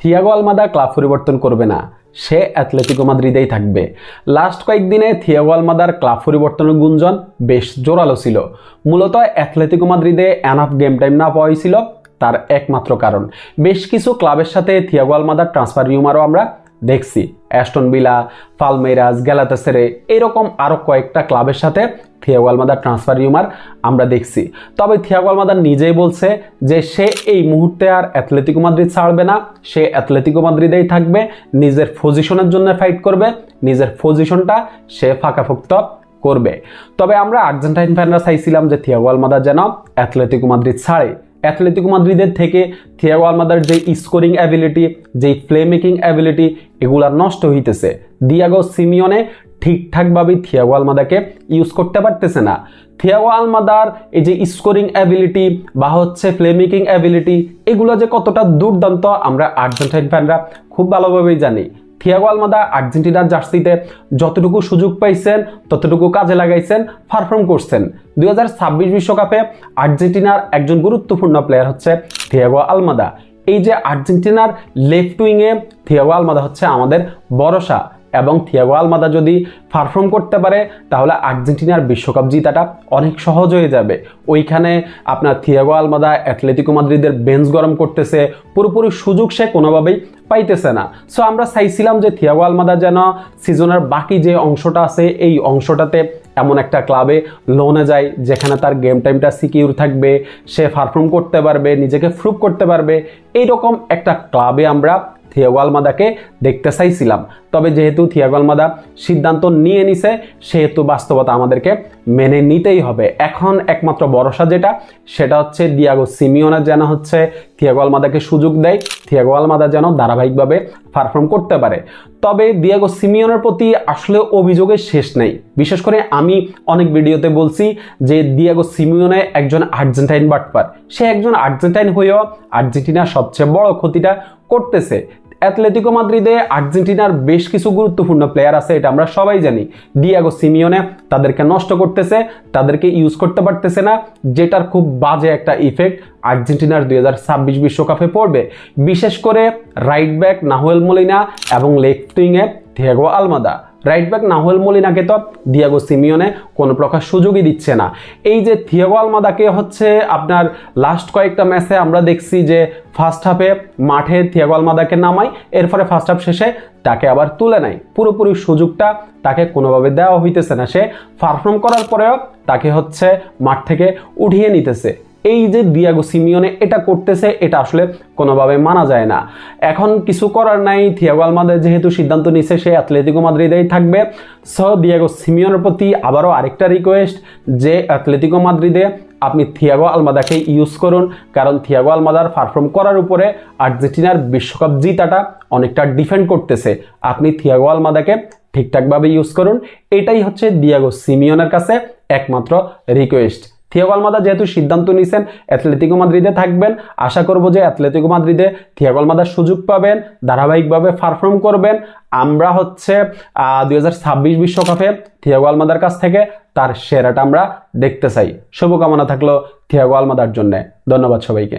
Thiago Almada club পরিবর্তন করবে না, সে অ্যাথলেটিকো মাদ্রিদেই থাকবে। লাস্ট কয়েকদিনে থিয়াগো আলমাদার ক্লাব পরিবর্তনের গুঞ্জন বেশ জোরালো ছিল। মূলত অ্যাথলেটিকো মাদ্রিদে অ্যানাফ গেম টাইম না পাওয়াই ছিল তার একমাত্র কারণ। বেশ কিছু ক্লাবের সাথে থিয়াগো আলমাদার ট্রান্সফার রিউমারও আমরা দেখছি। অ্যাস্টন বিলা পালমেরাস গ্যালাতাসেরে এরকম আরও কয়েকটা ক্লাবের সাথে থিয়াগো আলমাদার ট্রান্সফার রিউমার আমরা দেখছি। তবে থিয়াগো আলমাদার নিজেই বলছে যে সে এই মুহূর্তে আর অ্যাথলেটিকো মাদ্রিদ ছাড়বে না। সে অ্যাথলেটিকো মাদ্রিদেই থাকবে। নিজের পজিশনের জন্য ফাইট করবে। নিজের পজিশনটা সে ফাঁকাফুক্ত করবে। তবে আমরা আর্জেন্টাইন ফ্যানরা চাইছিলাম যে থিয়াগো আলমাদা যেন অ্যাথলেটিকো মাদ্রিদ ছাড়ে। অ্যাথলেটিকো মাদ্রিদের থেকে থিয়াগো আলমাদার যে স্কোরিং অ্যাবিলিটি যেই প্লে মেকিং অ্যাবিলিটি এগুলা নষ্ট হইতেছে। দিয়াগো সিমিয়নে ঠিকঠাকভাবে থিয়াগো আলমাদাকে ইউজ করতে পারতেছে না। থিয়াগো আলমাদার এই যে স্কোরিং অ্যাবিলিটি বা হচ্ছে প্লে মেকিং অ্যাবিলিটি এগুলো যে কতটা দুর্দান্ত, আমরা আর্জেন্টাইন ফ্যানরা খুব ভালোভাবেই জানি। থিয়াগো আলমাদা আর্জেন্টিনার জার্সিতে যতটুকু সুযোগ পাইছেন, ততটুকু কাজে লাগাইছেন পারফর্ম করছেন। দুই বিশ্বকাপে আর্জেন্টিনার একজন গুরুত্বপূর্ণ প্লেয়ার হচ্ছে থিয়াগো আলমাদা এই যে আর্জেন্টিনার লেফট উইংয়ে থিয়াগো আলমাদা হচ্ছে আমাদের ভরসা। এবং থিয়াগো আলমাদা যদি পারফর্ম করতে পারে, তাহলে আর্জেন্টিনার বিশ্বকাপ জিতাটা অনেক সহজ হয়ে যাবে। ওইখানে আপনার থিয়াগো আলমাদা অ্যাথলেটিকো মাদ্রিদের বেঞ্চ গরম করতেছে, পুরোপুরি সুযোগ সে কোনোভাবেই পাইতেছে না। সো আমরা চাইছিলাম যে থিয়াগো আলমাদা যেন সিজনের বাকি যে অংশটা আছে, এই অংশটাতে এমন একটা ক্লাবে লোনে যায়, যেখানে তার গেম টাইমটা সিকিউর থাকবে, সে পারফর্ম করতে পারবে, নিজেকে প্রুভ করতে পারবে। এইরকম একটা ক্লাবে আমরা থিয়াগো আলমাদাকে দেখতে চাইছিলাম। তবে যেহেতু থিয়াগো আলমাদা সিদ্ধান্ত নিয়ে নিছে, সেহেতু বাস্তবতা আমাদেরকে মেনে নিতেই হবে। এখন একমাত্র ভরসা যেটা, সেটা হচ্ছে দিয়াগো সিমিওনা যেন হচ্ছে থিয়াগো আলমাদাকে সুযোগ দেয়, থিয়াগো আলমাদা যেন ধারাবাহিকভাবে পারফর্ম করতে পারে। তবে দিয়াগো সিমিওনের প্রতি আসলে অভিযোগের শেষ নেই। বিশেষ করে আমি অনেক ভিডিওতে বলছি যে দিয়াগো সিমিওনে একজন আর্জেন্টাইন বাটপার। সে একজন আর্জেন্টাইন হয়েও আর্জেন্টিনার সবচেয়ে বড় ক্ষতিটা করতেছে। অ্যাথলেটিকো মাদ্রিদে আর্জেন্টিনার বেশ কিছু গুরুত্বপূর্ণ প্লেয়ার আছে, এটা আমরা সবাই জানি। ডিয়াগো সিমিওনে তাদেরকে নষ্ট করতেছে, তাদেরকে ইউজ করতে পারতেছে না, যেটার খুব বাজে একটা ইফেক্ট আর্জেন্টিনার দুই বিশ্বকাপে পড়বে। বিশেষ করে রাইট ব্যাক নাহুয়েল মলিনা এবং left উইংয়ে Thiago Almada right back Nahuel মলিনাকে তো দিয়াগো সিমিওনে কোনো প্রকার সুযোগই দিচ্ছে না। এই যে থিয়াগো আলমাদাকে হচ্ছে আপনার লাস্ট কয়েকটা ম্যাচে আমরা দেখছি যে ফার্স্ট হাফে মাঠে থিয়াগো আলমাদাকে নামাই এরপরে ফার্স্ট হাফ শেষে তাকে আবার তুলে নেয়। পুরোপুরি সুযোগটা তাকে কোনোভাবে দেওয়া হইতেছে না। সে পারফর্ম করার পরেও তাকে হচ্ছে মাঠ থেকে উঠিয়ে নিতেছে। এই যে দিয়াগো সিমিওনে এটা করতেছে, এটা আসলে কোনোভাবে মানা যায় না। এখন কিছু করার নাই থিয়াগো আলমাদের যেহেতু সিদ্ধান্ত নিছে, সে অ্যাথলেটিকো মাদ্রিদেই থাকবে। স দিয়াগো সিমিওনের প্রতি আবারও আরেকটা রিকোয়েস্ট যে অ্যাথলেটিকো মাদ্রিদে আপনি থিয়াগো আলমাদাকে ইউজ করুন। কারণ থিয়াগো আলমাদার পারফর্ম করার উপরে আর্জেন্টিনার বিশ্বকাপ জিতাটা অনেকটা ডিফেন্ড করতেছে। আপনি থিয়াগো আলমাদাকে ঠিকঠাকভাবে ইউজ করুন। এটাই হচ্ছে দিয়াগো সিমিওনের কাছে একমাত্র রিকোয়েস্ট থিয়াগো আলমাদা যেহেতু সিদ্ধান্ত নিয়েছেন অ্যাথলেটিকো মাদ্রিদে থাকবেন। আশা করব যে অ্যাথলেটিকো মাদ্রিদে থিয়াগো আলমাদার সুযোগ পাবেন, ধারাবাহিকভাবে পারফর্ম করবেন। আমরা হচ্ছে দুই বিশ্বকাপে থিয়াগো আলমাদার কাছ থেকে তার সেরাটা আমরা দেখতে চাই। শুভকামনা থাকল থিয়াগো আলমাদার জন্য। ধন্যবাদ সবাইকে।